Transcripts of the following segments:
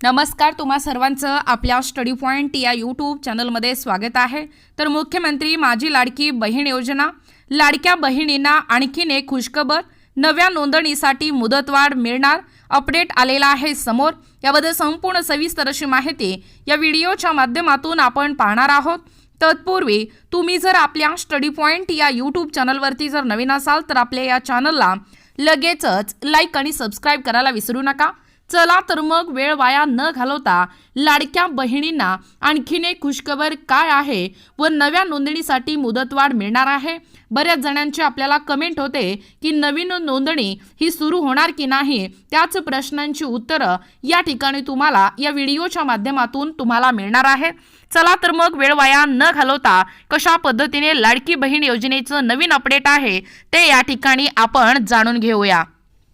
नमस्कार तुम्हा सर्वांचं आपल्या स्टडी पॉईंट या यूट्यूब चॅनलमध्ये स्वागत आहे. तर मुख्यमंत्री माझी लाडकी बहीण योजना. लाडक्या बहिणींना आणखीन एक खुशखबर. नव्या नोंदणीसाठी मुदतवाढ मिळणार. अपडेट आलेला आहे समोर. याबद्दल संपूर्ण सविस्तर अशी माहिती या व्हिडिओच्या माध्यमातून आपण पाहणार आहोत. तत्पूर्वी तुम्ही जर आपल्या स्टडी पॉईंट या यूट्यूब चॅनलवरती जर नवीन असाल तर आपल्या या चॅनलला लगेचच लाईक आणि सबस्क्राईब करायला विसरू नका. चला तर मग वेळ वाया न घालवता लाडक्या बहिणींना आणखीन एक खुशखबर काय आहे व नव्या नोंदणीसाठी मुदतवाढ मिळणार आहे? बऱ्याच जणांची आपल्याला कमेंट होते की नवीन नोंदणी ही सुरू होणार की नाही? त्याच प्रश्नांची उत्तरं या ठिकाणी तुम्हाला या व्हिडिओच्या माध्यमातून तुम्हाला मिळणार आहे. चला तर मग वेळ वाया न घालवता कशा पद्धतीने लाडकी बहीण योजनेचं नवीन अपडेट आहे ते या ठिकाणी आपण जाणून घेऊया.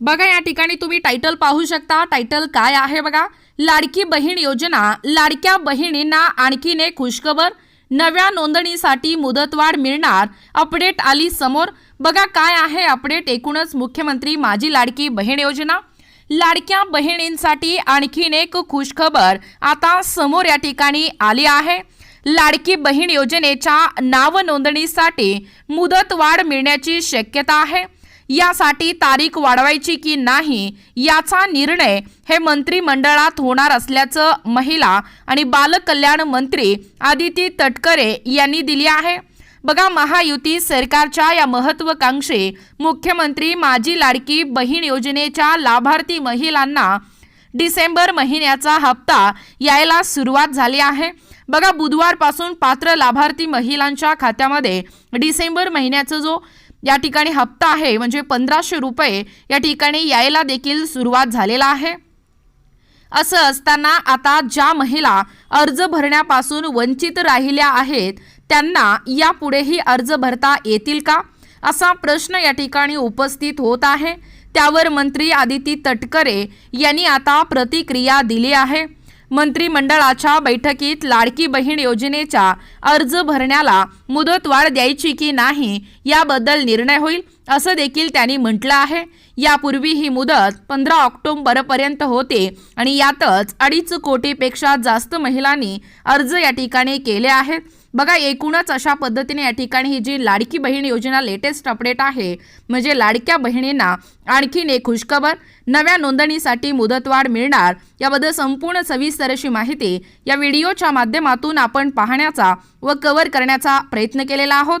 बघा या ठिकाणी तुम्ही टायटल पाहू शकता. टायटल काय आहे बघा? लाडकी बहीण योजना. लाडक्या बहिणींना आणखीन एक खुशखबर. नव्या नोंदणीसाठी मुदतवाढ मिळणार. अपडेट आली समोर. बघा काय आहे अपडेट एकूणच मुख्यमंत्री माझी लाडकी बहीण योजना. लाडक्या बहिणींसाठी आणखीन एक खुशखबर आता समोर या ठिकाणी आली आहे. लाडकी बहीण योजनेच्या नाव नोंदणीसाठी मुदतवाढ मिळण्याची शक्यता आहे. यासाठी तारीख वाढवायची की नाही याचा निर्णय हे मंत्रिमंडळात होणार असल्याचं महिला आणि बालकल्याण मंत्री आदिती तटकरे यांनी दिली आहे. बघा महायुती सरकारच्या या महत्वाकांक्षी मुख्यमंत्री माझी लाडकी बहीण योजनेच्या लाभार्थी महिलांना डिसेंबर महिन्याचा हप्ता यायला सुरुवात झाली आहे. बघा बुधवारपासून पात्र लाभार्थी महिलांच्या खात्यामध्ये डिसेंबर महिन्याचा जो या ठिकाणी हप्ता आहे म्हणजे पंधराशे रुपये या ठिकाणी यायला देखील सुरुवात झालेला आहे. असं असताना आता ज्या महिला अर्ज भरण्यापासून वंचित राहिल्या आहेत त्यांना यापुढेही अर्ज भरता येतील का? असा प्रश्न या ठिकाणी उपस्थित होत आहे. त्यावर मंत्री आदिती तटकरे यांनी आता प्रतिक्रिया दिली आहे. मंत्रिमंडळाच्या बैठकीत लाडकी बहीण योजनेच्या अर्ज भरण्याला मुदतवाढ द्यायची की नाही याबद्दल निर्णय होईल. असं देखील त्यांनी म्हटलं आहे. यापूर्वी ही मुदत पंधरा ऑक्टोबरपर्यंत होते आणि यातच अडीच कोटीपेक्षा जास्त महिलांनी अर्ज या ठिकाणी केले आहेत. बघा एकूणच अशा पद्धतीने या ठिकाणी ही जी लाडकी बहीण योजना लेटेस्ट अपडेट आहे म्हणजे लाडक्या बहिणींना आणखीन एक खुशखबर नव्या नोंदणीसाठी मुदतवाढ मिळणार याबद्दल संपूर्ण सविस्तर अशी माहिती या व्हिडिओच्या माध्यमातून आपण पाहण्याचा व कव्हर करण्याचा प्रयत्न केलेला आहोत.